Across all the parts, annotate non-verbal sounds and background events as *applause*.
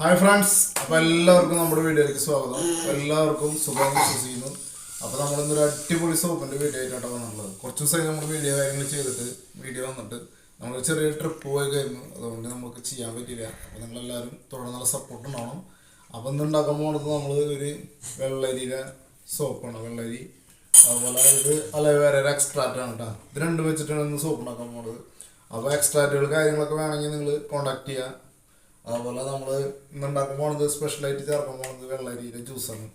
Hi friends അപ്പൊ എല്ലാവർക്കും നമ്മുടെ വീഡിയോയിലേക്ക് സ്വാഗതം. എല്ലാവർക്കും സുഖം വിശ്വസിക്കുന്നു. അപ്പൊ നമ്മളിന്നൊരു അടിപൊളി സോപ്പിന്റെ വീഡിയോ ആയിട്ടാണ് വന്നുള്ളത് കുറച്ച് ദിവസമായി നമ്മൾ വീഡിയോ കാര്യങ്ങൾ ചെയ്തിട്ട് വീഡിയോ വന്നിട്ട് നമ്മൾ ചെറിയ ട്രിപ്പ് പോയി കഴിഞ്ഞു. അതുകൊണ്ട് നമുക്ക് ചെയ്യാൻ പറ്റില്ല അപ്പൊ നിങ്ങൾ എല്ലാവരും തുടർന്ന് നല്ല സപ്പോർട്ട് ഉണ്ടാവണം. അപ്പൊ ഇന്ന് ഉണ്ടാക്കാൻ പോകുന്നത് നമ്മൾ ഒരു വെള്ളരിയുടെ സോപ്പാണ് വെള്ളരി. അതുപോലെ ഇത് അലവേരയുടെ എക്സ്ട്രാറ്റ് ആണ് കേട്ടോ ഇത് രണ്ടും വെച്ചിട്ടാണ് ഇന്ന് സോപ്പ് ഉണ്ടാക്കാൻ പോകുന്നത് അപ്പോൾ എക്സ്ട്രാക്റ്റുകൾ കാര്യങ്ങളൊക്കെ വേണമെങ്കിൽ നിങ്ങൾ കോൺടാക്ട് ചെയ്യുക അതുപോലെ നമ്മൾ ഇന്നുണ്ടാക്കാൻ പോണത് സ്പെഷ്യലായിട്ട് ചേർക്കാൻ പോണത് വെള്ളരിയുടെ ജ്യൂസാണ്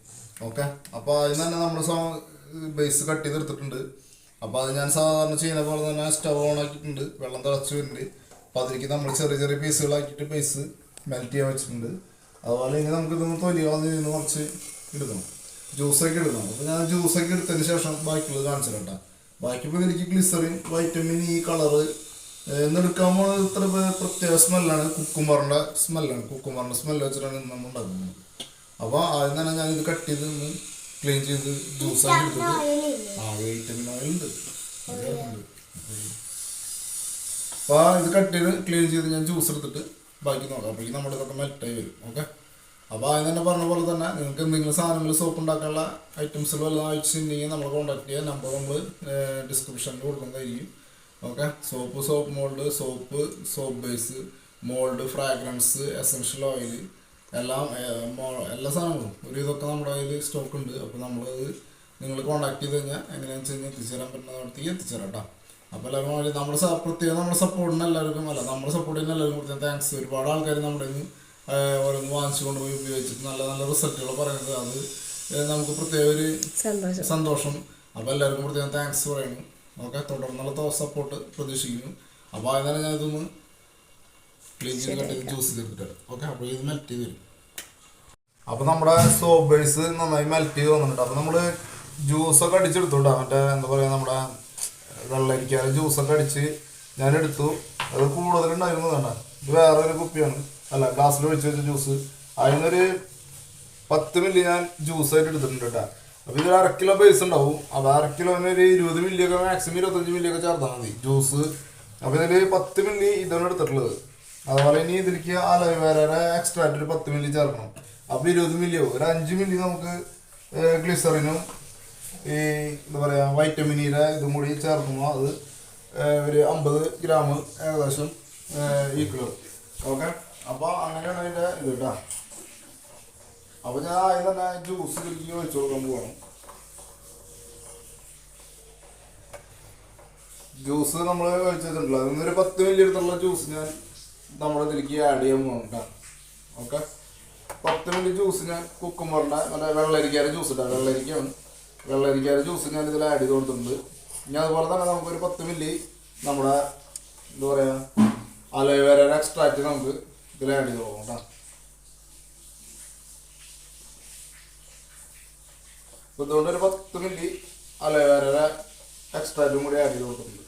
ഓക്കെ അപ്പോൾ അതിന് തന്നെ നമ്മൾ ബേസ് കട്ട് ചെയ്തെടുത്തിട്ടുണ്ട് അപ്പോൾ അത് ഞാൻ സാധാരണ ചെയ്യുന്ന പോലെ തന്നെ സ്റ്റവ് ഓൺ ആക്കിയിട്ടുണ്ട്. വെള്ളം തിളച്ച് വരുന്നുണ്ട്. അപ്പോൾ അതിലേക്ക് നമ്മൾ ചെറിയ ചെറിയ പീസുകളാക്കിയിട്ട് ബേസ് മെൽറ്റ് ചെയ്യാൻ വെച്ചിട്ടുണ്ട്. അതുപോലെ ഇനി നമുക്ക് ഇതൊന്ന് തൊലി കളഞ്ഞ് നിന്ന് കുറച്ച് എടുക്കണം ജ്യൂസൊക്കെ എടുക്കണം അപ്പോൾ ഞാൻ ജ്യൂസൊക്കെ എടുത്തതിന് ശേഷം ബാക്കിയുള്ളത് കാണിച്ചു കേട്ടോ. ബാക്കി ഇപ്പോൾ എനിക്ക് ഗ്ലിസറിൻ വൈറ്റമിൻ ഇ കളറ് എന്നെടുക്കാൻ ഇത്ര പ്ര- പ്രത്യേക സ്മെല്ലാണ്. കുക്കുംബറിന്റെ സ്മെല്ലാണ്. കുക്കുംബറിന്റെ സ്മെല്ല് വെച്ചിട്ടാണ് ഇന്ന് നമ്മൾ ഉണ്ടാക്കുന്നത്. അപ്പോൾ ആദ്യം തന്നെ ഞാൻ ഇത് കട്ട് ചെയ്ത് ഒന്ന് ക്ലീൻ ചെയ്ത് ജ്യൂസ് എടുത്തിട്ട് ആ വൈറ്റമിൻ ഓയിൽ ഉണ്ട്. അപ്പോൾ ഇത് കട്ട് ചെയ്ത് ക്ലീൻ ചെയ്ത് ഞാൻ ജ്യൂസ് എടുത്തിട്ട് ബാക്കി നോക്കാം. അപ്പോഴേക്കും നമ്മുടെ ഇതൊക്കെ മെൽറ്റായി വരും. ഓക്കെ അപ്പോൾ ആദ്യം തന്നെ പറഞ്ഞ പോലെ തന്നെ നിങ്ങൾക്ക് എന്തെങ്കിലും സാധനങ്ങൾ സോപ്പ് ഉണ്ടാക്കാനുള്ള ഐറ്റംസുകൾ വല്ലതും ആവശ്യമുണ്ടെങ്കിൽ നമ്മൾ കോൺടാക്ട് ചെയ്യാൻ നമ്പർ നമ്മൾ ഡിസ്ക്രിപ്ഷനിൽ കൊടുക്കുന്നതായിരിക്കും. Okay? Soap soap mould soap soap base mould fragrance essential oil എല്ലാം എല്ലാ സാധനങ്ങളും. ഒരു ഇതൊക്കെ നമ്മുടെ കയ്യിൽ സ്റ്റോക്ക് ഉണ്ട്. അപ്പോൾ നമ്മളത് നിങ്ങൾ കോൺടാക്ട് ചെയ്ത് കഴിഞ്ഞാൽ എങ്ങനെയാണെന്ന് വെച്ച് കഴിഞ്ഞാൽ എത്തിച്ചേരാൻ പറ്റുന്ന നടത്തി എത്തിച്ചേരാം കേട്ടോ. അപ്പോൾ എല്ലാവരും വഴി നമ്മുടെ പ്രത്യേകം നമ്മുടെ സപ്പോർട്ടിന് എല്ലാവർക്കും അല്ല നമ്മുടെ സപ്പോർട്ടിന് എല്ലാവർക്കും പ്രത്യേകം താങ്ക്സ് ഒരുപാട് ആൾക്കാർ നമ്മുടെ ഓരോന്ന് വാങ്ങിച്ചു കൊണ്ടുപോയി ഉപയോഗിച്ചിട്ട് നല്ല നല്ല റിസൾട്ടുകൾ പറയുന്നത് അത് നമുക്ക് പ്രത്യേക ഒരു സന്തോഷം. സന്തോഷം. അപ്പോൾ എല്ലാവർക്കും പ്രത്യേകം താങ്ക്സ് പറയുന്നു ഓക്കെ തുടർന്നുള്ള സപ്പോർട്ട് പ്രതീക്ഷിക്കുന്നു. അപ്പോൾ ആദ്യം തന്നെ ഞാൻ ഇതൊന്ന് ക്ലീൻ ചെയ്ത് കട്ട് ചെയ്ത് ജ്യൂസ് ചെയ്തിട്ട് ഓക്കെ അപ്പോൾ ഇത് മെൽറ്റ് ചെയ്ത് വരും. അപ്പോൾ നമ്മുടെ സോബേഴ്സ് നന്നായി മെൽറ്റ് ചെയ്ത് വന്നിട്ടുണ്ട്. അപ്പോൾ നമ്മൾ ജ്യൂസൊക്കെ അടിച്ചെടുത്തോട്ടെ? മറ്റേ എന്താ പറയുക നമ്മുടെ വെള്ളരിക്കാതെ ജ്യൂസൊക്കെ അടിച്ച് ഞാൻ എടുത്തു. അത് കൂടുതലുണ്ടായിരുന്നു വേണ്ട. ഇത് വേറെ ഒരു കുപ്പിയാണ്. അല്ല ഗ്ലാസ്സിൽ ഒഴിച്ച് വെച്ച ജ്യൂസ് അതിനൊരു പത്ത് മില്ലി ഞാൻ ജ്യൂസ് ആയിട്ട് എടുത്തിട്ടുണ്ട് കേട്ടോ. അപ്പോൾ ഇതിൽ അര കിലോ ബേസ് ഉണ്ടാവും. അപ്പോൾ അര കിലോന് ഒരു ഇരുപത് മില്ലി ഒക്കെ മാക്സിമം ഇരുപത്തഞ്ച് മില്ലി ഒക്കെ ചേർത്താൽ മതി. ജ്യൂസ് അപ്പോൾ ഇതിൽ പത്ത് മില്ലി ഇതാണ് എടുത്തിട്ടുള്ളത്. അതുപോലെ ഇനി ഇതിലേക്ക് അലോവേരയുടെ എക്സ്ട്രാക്റ്റ് ഒരു പത്ത് മില്ലി ചേർക്കണം. അപ്പോൾ ഇരുപത് മില്ലി ആവും. ഒരു അഞ്ച് മില്ലി നമുക്ക് ഗ്ലിസറിനും ഈ എന്താ പറയുക വൈറ്റമിനിയുടെ ഇതും കൂടി ചേർക്കുമ്പോൾ അത് ഒരു അമ്പത് ഗ്രാം ഏകദേശം ഈക്വൽ ഓക്കെ അപ്പോൾ അങ്ങനെയാണ് അതിന്റെ ഇത് കേട്ടോ അപ്പൊ ഞാൻ ആദ്യം ജ്യൂസ് ഇതിലേക്ക് വെച്ചു കൊടുക്കാൻ പോവാണ് ജ്യൂസ് നമ്മൾ ഒഴിച്ചിട്ടുണ്ടല്ലോ അതിന്നൊരു പത്ത് മില്ലി എടുത്തുള്ള ജ്യൂസ് ഞാൻ നമ്മുടെ ഇതിലേക്ക് ആഡ് ചെയ്യാൻ പോകണം കേട്ടോ ഓക്കെ പത്ത് മില്ലി ജ്യൂസ് ഞാൻ കുക്കുമ്പറിന്റെ മറ്റേ വെള്ളരിക്കാര ജ്യൂസ് ഇട്ടാ വെള്ളരിക്കാണ് വെള്ളരിക്കാര ജ്യൂസ് ഞാൻ ഇതിൽ ആഡ് ചെയ്ത് കൊടുത്തിട്ടുണ്ട്. ഇനി അതുപോലെ തന്നെ നമുക്ക് ഒരു പത്ത് മില്ലി നമ്മുടെ എന്താ പറയുക അലോവേരയുടെ എക്സ്ട്രാക്റ്റ് നമുക്ക് ഇതിൽ ആഡ് ചെയ്ത് കൊടുക്കണം കേട്ടോ അപ്പോൾ ഇതുകൊണ്ട് ഒരു പത്ത് മില്ലി എക്സ്ട്രാ എക്സ്ട്രാറ്റും കൂടി ആഡ് ചെയ്ത് കൊടുക്കുന്നുണ്ട്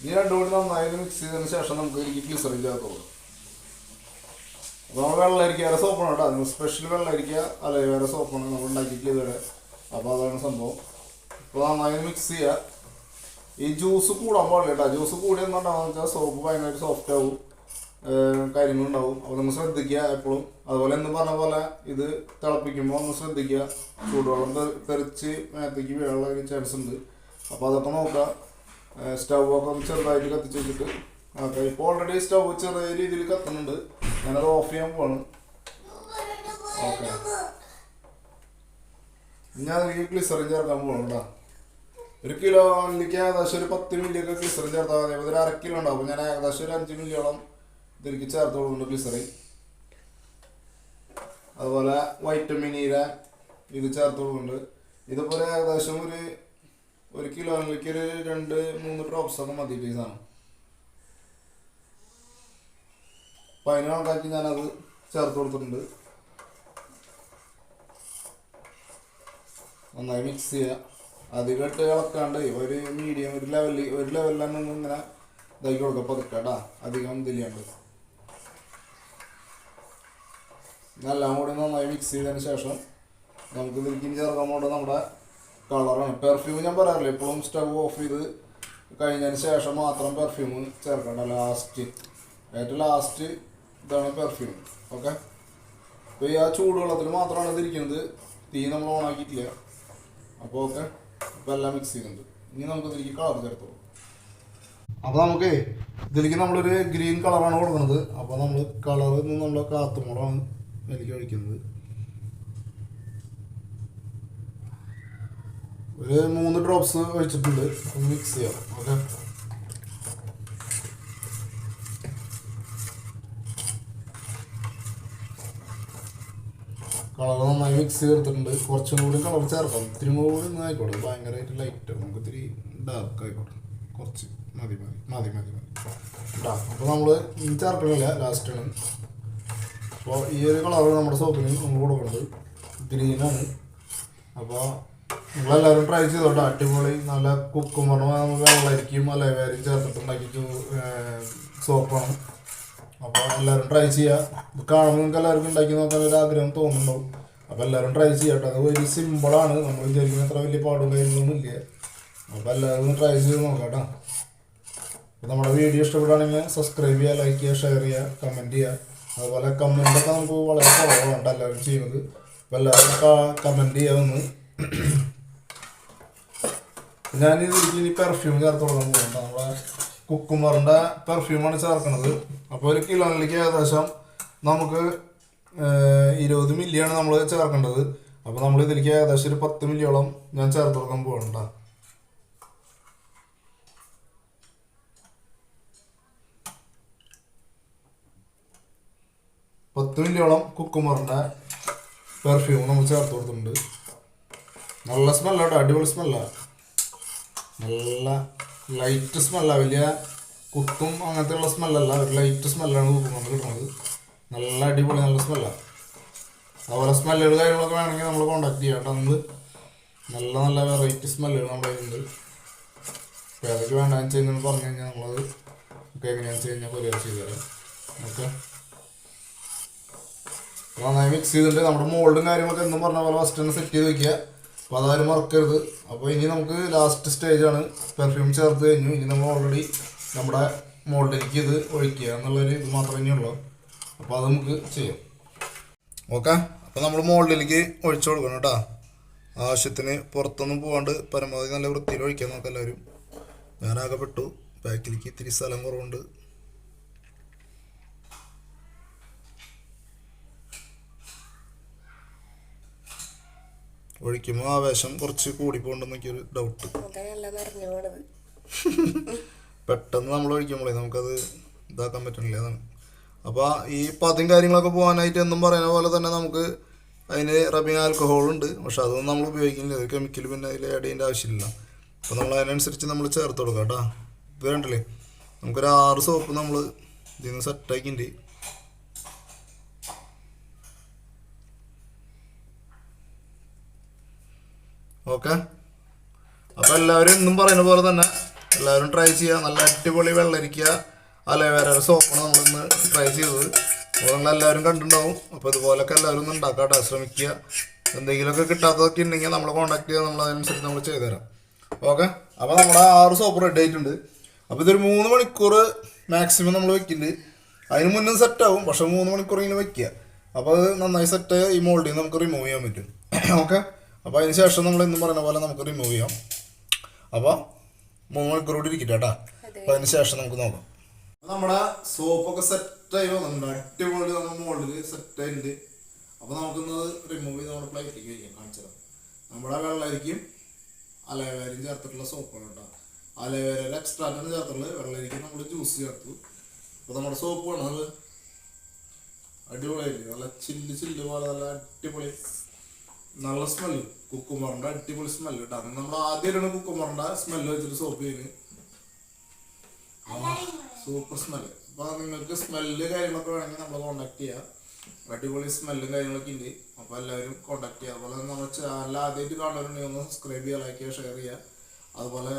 ഇനി രണ്ടും കൂടി നന്നായി മിക്സ് ചെയ്തതിന് ശേഷം നമുക്ക് ഈ ഗ്ലിസറിൻ ചേർത്തോളൂ അപ്പോൾ നമ്മൾ വെള്ളരിക്കയുടെ സോപ്പാണ് കേട്ടോ. അതിന് സ്പെഷ്യൽ വെള്ളരിക്ക അലവേര സോപ്പാണ് നമ്മൾ ഉണ്ടാക്കിയിട്ട് ഇതുവരെ അപ്പോൾ അതാണ് സംഭവം. അപ്പോൾ നന്നായി മിക്സ് ചെയ്യുക ഈ ജ്യൂസ് കൂടാൻ പാടില്ല കേട്ടോ. ജ്യൂസ് കൂടി എന്നുണ്ടാവുക സോപ്പ് ഭയങ്കരമായിട്ട് സോഫ്റ്റ് ആവും. കാര്യങ്ങളുണ്ടാവും. അപ്പോൾ നമ്മൾ ശ്രദ്ധിക്കുക എപ്പോഴും. അതുപോലെ എന്ന് പറഞ്ഞ പോലെ ഇത് തിളപ്പിക്കുമ്പോൾ ഒന്ന് ശ്രദ്ധിക്കുക. ചൂടുവെള്ളം തെറിച്ച് മേത്തേക്ക് വീഴാനുള്ള ചാൻസ് ഉണ്ട്. അപ്പോൾ അതൊക്കെ നോക്കുക. സ്റ്റവ് ഒക്കെ ഒന്ന് ചെറുതായിട്ട് കത്തിച്ച് വെച്ചിട്ട് ഓക്കെ ഇപ്പോൾ ഓൾറെഡി സ്റ്റവ് ചെറിയ രീതിയിൽ കത്തുന്നുണ്ട്. ഞാനത് ഓഫ് ചെയ്യാൻ പോവാണ്. ഓക്കെ. ഞാൻ ഈ ഗ്ലിസറിൻ ചേർക്കാൻ പോകണം കേട്ടോ കിലോ കിലോയിലേക്ക് ഏകദേശം ഒരു പത്ത് മില്ലിയൊക്കെ ക്ലിസറിൻ ചേർത്താൽ മതി. ഒരു അര കിലോ ഉണ്ടാവും. ഞാൻ ഏകദേശം ഒരു അഞ്ച് മില്ലിയോളം ഇതിലേക്ക് ചേർത്ത് കൊടുക്കുന്നുണ്ട് ഗ്ലിസറിൻ അതുപോലെ വൈറ്റമിൻ ഇര ഇത് ചേർത്ത് കൊടുക്കുന്നുണ്ട് ഏകദേശം ഒരു ഒരു കിലോയിലേക്ക് ഒരു രണ്ട് മൂന്ന് ഡ്രോപ്സ് ഒക്കെ മതി ഇതാണ് അപ്പം അതിന് കണക്കാക്കി ഞാനത് ചേർത്ത് കൊടുത്തിട്ടുണ്ട്. നന്നായി മിക്സ് ചെയ്യുക അധികമായിട്ട് ഇളക്കാണ്ട് ഒരു മീഡിയം ഒരു ലെവലിൽ ഒരു ഒന്ന് ഇങ്ങനെ ഇതാക്കി കൊടുക്കുക പതുക്കാട്ടാ അധികം ഇതില്ലാണ്ട്. എല്ലാം കൂടി നന്നായി മിക്സ് ചെയ്തതിന് ശേഷം നമുക്ക് ഇതിലേക്ക് ചേർക്കാൻ പോകുന്നത് നമ്മുടെ കളറാണ് പെർഫ്യൂം ഞാൻ പറയാറില്ല എപ്പോഴും സ്റ്റവ് ഓഫ് ചെയ്ത് കഴിഞ്ഞതിന് ശേഷം മാത്രം പെർഫ്യൂം ചേർക്കേണ്ട ലാസ്റ്റ് ഏറ്റവും ലാസ്റ്റ് ഇതാണ് പെർഫ്യൂം ഓക്കെ അപ്പോൾ ഈ ആ ചൂടുവെള്ളത്തിൽ മാത്രമാണ് ഇതിരിക്കുന്നത് തീ നമ്മൾ ഓൺ ആക്കിയിട്ടില്ല. അപ്പോൾ ഓക്കെ അപ്പോൾ എല്ലാം മിക്സ് ചെയ്യുന്നുണ്ട്. ഇനി നമുക്ക് ഇതിലേക്ക് കളർ ചേർത്തോളൂ അപ്പോൾ നമുക്ക് ഇതിലേക്ക് നമ്മളൊരു ഗ്രീൻ കളറാണ് കൊടുക്കുന്നത്. അപ്പോൾ നമ്മൾ കളർ നമ്മൾ കാത്തുമുളകാണ് ഇതിലേക്ക് ഒഴിക്കുന്നത് ഒരു മൂന്ന് ഡ്രോപ്സ് ഒഴിച്ചിട്ടുണ്ട്. ഒന്ന് മിക്സ് ചെയ്യാം. ഓക്കെ? കളർ നന്നായി മിക്സ് ചെയ്തിട്ടുണ്ട് കുറച്ചും കൂടി കളർ ചേർക്കാം ഇത്തിരി കൂടി ആയിക്കോട്ടെ. ഭയങ്കരമായിട്ട് ലൈറ്റ് നമുക്ക് ഇത്തിരി ഡാർക്ക് ആയിക്കോട്ടെ. കുറച്ച് മതി മതി മതി മതി മതി. ഡാർക്ക് അപ്പോൾ നമ്മൾ ചേർക്കണില്ല. ലാസ്റ്റാണ് അപ്പോൾ ഈ ഒരു കളർ നമ്മുടെ സോപ്പിന് നമ്മൾ കൊടുക്കുന്നത് ഗ്രീനാണ് അപ്പോൾ നിങ്ങളെല്ലാവരും ട്രൈ ചെയ്തോട്ടെ. അടിപൊളി നല്ല കുക്കും പറഞ്ഞാൽ വെള്ളരിക്കും അലവേരും ചേർത്തിട്ടുണ്ടാക്കി സോപ്പാണ്. അപ്പോൾ എല്ലാവരും ട്രൈ ചെയ്യുക ഇത് കാണുമ്പോൾ നിങ്ങൾക്ക് എല്ലാവർക്കും ഉണ്ടാക്കി നോക്കാൻ ഒരു ആഗ്രഹം തോന്നുന്നുണ്ടാവും. അപ്പോൾ എല്ലാവരും ട്രൈ ചെയ്യട്ടെ അത് ഒരു സിമ്പിളാണ് നമ്മൾ വിചാരിക്കുന്ന അത്ര വലിയ പാടും കാര്യങ്ങളൊന്നും ഇല്ല. അപ്പോൾ എല്ലാവരും ട്രൈ ചെയ്ത് നോക്കാം അപ്പോൾ നമ്മുടെ വീഡിയോ ഇഷ്ടപ്പെടുകയാണെങ്കിൽ സബ്സ്ക്രൈബ് ചെയ്യുക ലൈക്ക് ചെയ്യുക ഷെയർ ചെയ്യുക കമന്റ് ചെയ്യുക അതുപോലെ കമന്റൊക്കെ നമുക്ക് വളരെ കുറവാണ് കേട്ടോ എല്ലാവരും ചെയ്യുന്നത് അപ്പോൾ എല്ലാവരും കമന്റ് ചെയ്യാമെന്ന് ഞാനിത് ഇനി പെർഫ്യൂം ചേർത്ത് തുടങ്ങാൻ പോകുന്നുണ്ട് നമ്മളെ കുക്കുമറിന്റെ പെർഫ്യൂമാണ് ചേർക്കുന്നത് അപ്പോൾ ഒരു കിലോയിലേക്ക് ഏകദേശം നമുക്ക് ഇരുപത് മില്ലിയാണ് നമ്മൾ ചേർക്കേണ്ടത്. അപ്പോൾ നമ്മൾ ഇതിലേക്ക് ഏകദേശം ഒരു പത്ത് മില്ലിയോളം ഞാൻ ചേർത്ത് കൊടുക്കാൻ പോകുന്നുണ്ട് പത്ത് മില്ലിയോളം കുക്കുമറിന്റെ പെർഫ്യൂം നമ്മൾ ചേർത്ത് കൊടുത്തിട്ടുണ്ട്. നല്ല സ്മെല്ല കേട്ടോ അടിപൊളി സ്മെല്ല നല്ല ലൈറ്റ് സ്മെല്ലാണ് വലിയ കുത്തും അങ്ങനത്തെ ഉള്ള സ്മെല്ലല്ല ഒരു ലൈറ്റ് സ്മെല്ലാണ് കുക്കുമ്പോൾ കിട്ടുന്നത്. നല്ല അടിപൊളി നല്ല സ്മെല്ലാണ് അതുപോലെ സ്മെല്ലുകൾ കാര്യങ്ങളൊക്കെ വേണമെങ്കിൽ നമ്മൾ കോണ്ടാക്ട് ചെയ്യാം കേട്ടോ നമ്മൾ നല്ല നല്ല വെറൈറ്റി സ്മെല്ലുകൾ നമ്മുടെ കയ്യിലുണ്ട്. അപ്പോൾ ഏതൊക്കെ വേണ്ടതെന്ന് വെച്ച് കഴിഞ്ഞാൽ പറഞ്ഞു കഴിഞ്ഞാൽ നമ്മളത് ഒക്കെ എങ്ങനെയാണെന്ന് വെച്ച് കഴിഞ്ഞാൽ കൊറിയർ ചെയ്തു തരാം. ഓക്കെ? നന്നായി മിക്സ് ചെയ്തിട്ട് നമ്മുടെ മോൾഡും കാര്യങ്ങളൊക്കെ എന്നും പറഞ്ഞ പോലെ ഫസ്റ്റ് തന്നെ സെറ്റ് ചെയ്ത് വെക്കുക. അപ്പോൾ അതാരും മറക്കരുത്. അപ്പോൾ ഇനി നമുക്ക് ലാസ്റ്റ് സ്റ്റേജാണ് പെർഫ്യൂം ചേർത്ത് കഴിഞ്ഞു. ഇനി നമ്മൾ ഓൾറെഡി നമ്മുടെ മോൾഡിലേക്ക് ഇത് ഒഴിക്കുക എന്നുള്ളൊരു ഇത് മാത്രമേ ഇനിയുള്ളൂ അപ്പോൾ അത് നമുക്ക് ചെയ്യാം. ഓക്കെ അപ്പോൾ നമ്മൾ മോൾഡിലേക്ക് ഒഴിച്ചു കൊടുക്കണം കേട്ടോ. ആവശ്യത്തിന് പുറത്തൊന്നും പോകാണ്ട് പരമാവധി നല്ല വൃത്തിയിൽ ഒഴിക്കാൻ നോക്കാം എല്ലാവരും. ഞാനാകെ പെട്ടു ബാക്കിലേക്ക് ഇത്തിരി സ്ഥലം കുറവുണ്ട്. ഒഴിക്കുമ്പോൾ ആവേശം കുറച്ച് കൂടിപ്പോണ്ടെന്നൊക്കെ ഒരു ഡൗട്ട് പെട്ടെന്ന് നമ്മൾ ഒഴിക്കുമ്പോഴേ നമുക്കത് ഇതാക്കാൻ പറ്റണില്ല അതാണ്. അപ്പോൾ ഈ പതിയും കാര്യങ്ങളൊക്കെ പോകാനായിട്ട് എന്നും പറയുന്ന പോലെ തന്നെ നമുക്ക് അതിന് റബിങ് ആൽക്കഹോൾ ഉണ്ട്. പക്ഷെ അതൊന്നും നമ്മൾ ഉപയോഗിക്കുന്നില്ല. അത് കെമിക്കൽ പിന്നെ അതിൽ ആഡ് ചെയ്യേണ്ട ആവശ്യമില്ല. അപ്പോൾ നമ്മൾ അതിനനുസരിച്ച് നമ്മൾ ചേർത്ത് കൊടുക്കാം കേട്ടോ. ഇത് വേണ്ടല്ലേ നമുക്കൊരു ആറ് സോപ്പ് നമ്മൾ ഇതിൽ നിന്ന് സെറ്റാക്കിണ്ട് ഓക്കെ. അപ്പോൾ എല്ലാവരും ഇന്നും പറയുന്ന പോലെ തന്നെ എല്ലാവരും ട്രൈ ചെയ്യുക. നല്ല അടിപൊളി വെള്ളരിക്കുക അലവേര സോപ്പാണ് നമ്മളിന്ന് ട്രൈ ചെയ്തത്. അപ്പോൾ നിങ്ങളെല്ലാവരും കണ്ടിട്ടുണ്ടാവും. അപ്പോൾ ഇതുപോലൊക്കെ എല്ലാവരും ഒന്ന് ഉണ്ടാക്കാട്ടെ. ശ്രമിക്കുക. എന്തെങ്കിലുമൊക്കെ കിട്ടാത്തതൊക്കെ ഉണ്ടെങ്കിൽ നമ്മളെ കോൺടാക്ട് ചെയ്യുക. നമ്മൾ അതിനനുസരിച്ച് നമ്മൾ ചെയ്തുതരാം ഓക്കെ. അപ്പോൾ നമ്മുടെ ആറ് സോപ്പ് റെഡി ആയിട്ടുണ്ട്. അപ്പോൾ ഇതൊരു മൂന്ന് മണിക്കൂർ മാക്സിമം നമ്മൾ വെക്കുന്നുണ്ട് അതിന് മുന്നേ സെറ്റ് ആവും. പക്ഷെ മൂന്ന് മണിക്കൂർ ഇങ്ങനെ വെക്കുക. അപ്പോൾ അത് നന്നായി സെറ്റ് ഈ മോൾഡിൽ നിന്ന് നമുക്ക് റിമൂവ് ചെയ്യാൻ പറ്റും. ഓക്കെ. അപ്പോൾ അതിന് ശേഷം നമ്മൾ ഇന്ന് പറയുന്ന പോലെ നമുക്ക് റിമൂവ് ചെയ്യാം. അപ്പോൾ മൂന്ന് മണിക്കൂർ കൂടി ഇരിക്കട്ടെ കേട്ടോ. അപ്പോൾ അതിന് ശേഷം നമുക്ക് നോക്കാം. നമ്മുടെ സോപ്പൊക്കെ സെറ്റായി വന്നിട്ടുണ്ട്. അടിപൊളി നമ്മുടെ മോളിൽ സെറ്റായിട്ടുണ്ട് അപ്പോൾ നമുക്കൊന്ന് റിമൂവ് ചെയ്ത് നമ്മുടെ പ്ലേറ്റിലേക്ക് വയ്ക്കാം കാണിച്ചത് നമ്മുടെ വെള്ളരിക്കും അലവേരയും ചേർത്തിട്ടുള്ള സോപ്പാണ് കേട്ടോ. അലവേരയുടെ എക്സ്ട്രാറ്റാണ് ചേർത്തിട്ടുള്ള വെള്ളരിക്കും നമ്മൾ ജ്യൂസ് ചേർത്തു. അപ്പോൾ നമ്മുടെ സോപ്പ് വേണം അത് അടിപൊളിയായിട്ട് നല്ല ചില്ല് ചില്ല് പോലെ നല്ല അടിപൊളി. നല്ല സ്മെല്ല് കുക്കുമറിന്റെ അടിപൊളി സ്മെല്ല് കേട്ടോ. നമ്മൾ ആദ്യമായിട്ടാണ് കുക്കുമറിന്റെ സ്മെല്ല് വെച്ചിട്ട് സോപ്പ് ചെയ്യുന്നത് സൂപ്പർ സ്മെല്ല് അപ്പൊ നിങ്ങൾക്ക് സ്മെല്ല് കാര്യങ്ങളൊക്കെ വേണമെങ്കിൽ നമ്മൾ കോണ്ടാക്ട് ചെയ്യാം. അടിപൊളി സ്മെല്ലും കാര്യങ്ങളൊക്കെ ഉണ്ട് അപ്പൊ എല്ലാവരും കോണ്ടാക്ട് ചെയ്യുക അതുപോലെ നമ്മുടെ ചാനൽ ആദ്യമായിട്ട് കാണുന്നുണ്ടെങ്കിൽ ഒന്ന് സബ്സ്ക്രൈബ് ചെയ്യുക ലൈക്ക് ചെയ്യുക ഷെയർ ചെയ്യുക. അതുപോലെ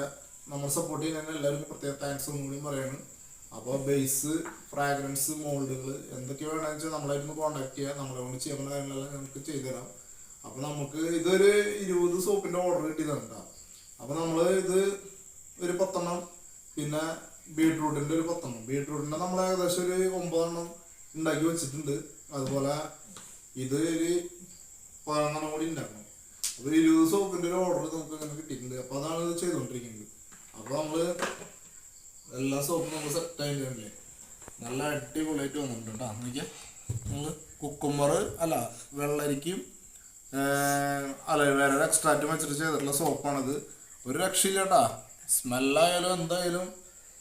നമ്മൾ സപ്പോർട്ട് ചെയ്യുന്നതിന് എല്ലാവർക്കും പ്രത്യേക താങ്ക്സ് ഒന്നും കൂടി പറയാണ്. അപ്പോൾ ബേസ് ഫ്രാഗ്രൻസ് മോൾഡുകൾ എന്തൊക്കെ വേണമെന്ന് വെച്ചാൽ നമ്മളായിരുന്നു കോണ്ടാക്ട് ചെയ്യുക നമ്മളെ കൊണ്ട് ചെയ്യുന്ന കാര്യങ്ങളെല്ലാം നമുക്ക് ചെയ്തുതരാം. അപ്പോൾ നമുക്ക് ഇതൊരു ഇരുപത് സോപ്പിന്റെ ഓർഡർ കിട്ടിയതാണ് അപ്പോൾ നമ്മൾ ഇത് ഒരു പത്തെണ്ണം പിന്നെ ബീട്രൂട്ടിന്റെ ഒരു പത്തെണ്ണം. ബീട്രൂട്ടിന്റെ നമ്മൾ ഏകദേശം ഒരു ഒമ്പതെണ്ണം ഉണ്ടാക്കി വെച്ചിട്ടുണ്ട്. അതുപോലെ ഇത് ഒരു പതിനൊന്നെണ്ണം കൂടി ഉണ്ടാക്കണം. അപ്പൊ ഇരുപത് സോപ്പിന്റെ ഒരു ഓർഡർ നമുക്ക് അങ്ങനെ കിട്ടിയിട്ടുണ്ട്. അപ്പൊ അതാണ് ഇത് ചെയ്തോണ്ടിരിക്കുന്നത്. അപ്പൊ നമ്മൾ എല്ലാ സോപ്പും നമ്മൾ സെറ്റ് ആയിട്ടുണ്ട് നല്ല അടിപൊളിയായിട്ട് വന്നിട്ടുണ്ട് കേട്ടോ. നമ്മൾ കുക്കുമ്പർ അല്ല വെള്ളരിക്കും അലവേര എക്സ്ട്രാക്റ്റ് വെച്ചിട്ട് ചെയ്തിട്ടുള്ള സോപ്പാണിത്. ഒരു രക്ഷയില്ല കേട്ടാ സ്മെല്ലായാലും എന്തായാലും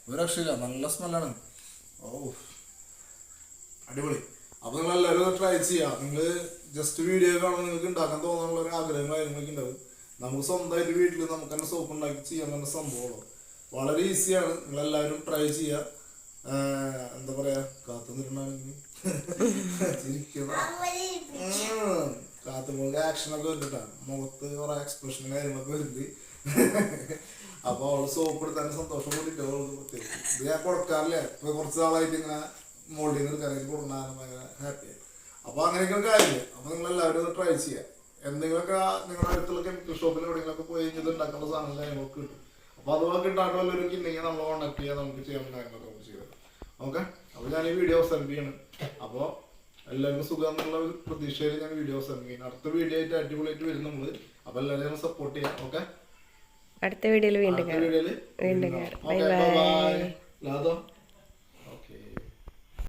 ഒരു രക്ഷയില്ല. നല്ല സ്മെല്ലാണ്. ഓ അടിപൊളി. അപ്പൊ നിങ്ങൾ എല്ലാവരും ട്രൈ ചെയ്യാം. നിങ്ങൾ ജസ്റ്റ് വീഡിയോ കാണുമ്പോൾ നിങ്ങൾക്ക് ഉണ്ടാക്കാൻ തോന്നാനുള്ള ഒരു ആഗ്രഹം കാര്യങ്ങളൊക്കെ ഉണ്ടാവും. നമുക്ക് സ്വന്തമായിട്ട് വീട്ടിൽ നമുക്ക് തന്നെ സോപ്പ് ഉണ്ടാക്കി ചെയ്യാൻ പറ്റുന്ന സംഭവമാണ് വളരെ ഈസിയാണ് നിങ്ങൾ എല്ലാവരും ട്രൈ ചെയ്യുക എന്താ പറയാ? കാത്തു നിന്നാണെങ്കിൽ *laughs* കാത്തുമ്പോൾ ആക്ഷനൊക്കെ വരുന്നുണ്ടാണ് മുഖത്ത് കുറെ എക്സ്പ്രഷൻ കാര്യങ്ങളൊക്കെ വരുന്നുണ്ട് അപ്പൊ അവൾ സോപ്പ് എടുത്താൽ സന്തോഷം കൂടിയിട്ട് ഇത് ഞാൻ കൊടുക്കാറില്ല. ഇപ്പൊ കുറച്ച് നാളായിട്ട് ഇങ്ങനെ മോൾഡിൽ നിന്ന് എടുക്കാനായിട്ട് കൊടുക്കാൻ ഭയങ്കര ഹാപ്പിയായി അപ്പൊ അങ്ങനെയൊക്കെ കാര്യമില്ല അപ്പൊ നിങ്ങൾ എല്ലാവരും ട്രൈ ചെയ്യാം. എന്തെങ്കിലുമൊക്കെ നിങ്ങളുടെ അടുത്തുള്ള കെമിക്കൽ ഷോപ്പിൽ എവിടെയെങ്കിലൊക്കെ പോയി കഴിഞ്ഞാൽ ഉണ്ടാക്കുന്ന സാധനം കാര്യങ്ങളൊക്കെ കിട്ടും. അപ്പൊ അതുപോലെ കിട്ടാണ്ട് വല്ലവരും ഉണ്ടെങ്കിൽ നമ്മൾ കോൺടാക്ട് ചെയ്യാൻ നമുക്ക് ചെയ്യാൻ കാര്യങ്ങളൊക്കെ നമുക്ക് ചെയ്യാം ഓക്കെ? അപ്പൊ ഞാൻ ഈ വീഡിയോ ചെയ്യണം അപ്പോൾ എല്ലാവർക്കും സുഖം എന്നുള്ള ഒരു പ്രതീക്ഷയിൽ ഞാൻ വീഡിയോ ചെയ്യണം അടുത്ത വീഡിയോ ആയിട്ട് അടിപൊളിയായിട്ട് വരും നമ്മൾ. അപ്പൊ എല്ലാവരെയും സപ്പോർട്ട് ചെയ്യാം ഓക്കെ അടുത്ത വീഡിയോയിൽ വീണ്ടും വീണ്ടും ബൈ കാണാം.